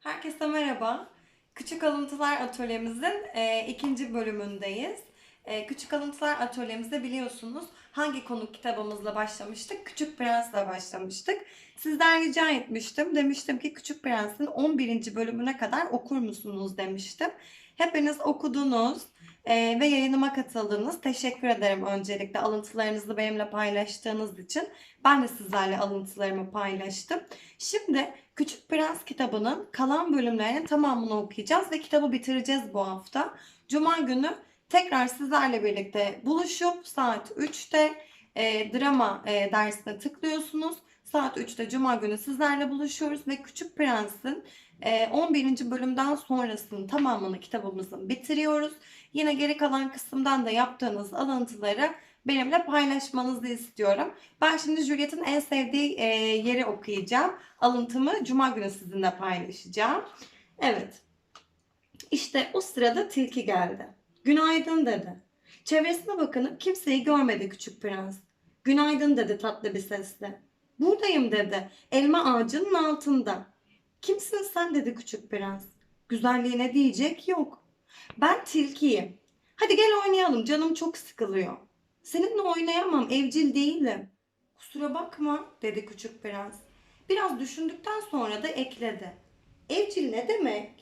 Herkese merhaba. Küçük Alıntılar Atölyemizin e, ikinci bölümündeyiz. E, Küçük Alıntılar Atölyemizde biliyorsunuz hangi konuk kitabımızla başlamıştık? Küçük Prens'le başlamıştık. Sizden rica etmiştim. Demiştim ki Küçük Prens'in 11. bölümüne kadar okur musunuz demiştim. Hepiniz okudunuz e, ve yayınıma katıldınız. Teşekkür ederim öncelikle alıntılarınızı benimle paylaştığınız için. Ben de sizlerle alıntılarımı paylaştım. Şimdi Küçük Prens kitabının kalan bölümlerinin tamamını okuyacağız ve kitabı bitireceğiz bu hafta. Cuma günü tekrar sizlerle birlikte buluşup saat 3'te e, drama e, dersine tıklıyorsunuz. Saat 3'te Cuma günü sizlerle buluşuyoruz ve Küçük Prens'in e, 11. bölümden sonrasının tamamını kitabımızın bitiriyoruz. Yine geri kalan kısımdan da yaptığınız alıntıları benimle paylaşmanızı istiyorum. Ben şimdi Juliet'in en sevdiği e, yeri okuyacağım. Alıntımı Cuma günü sizinle paylaşacağım. Evet. İşte o sırada tilki geldi. Günaydın dedi. Çevresine bakınıp kimseyi görmedi küçük prens. Günaydın dedi tatlı bir sesle. Buradayım dedi. Elma ağacının altında. Kimsin sen dedi küçük prens. Güzelliğine diyecek yok. Ben tilkiyim. Hadi gel oynayalım canım çok sıkılıyor. Seninle oynayamam evcil değilim. Kusura bakma dedi küçük prens. Biraz düşündükten sonra da ekledi. Evcil ne demek?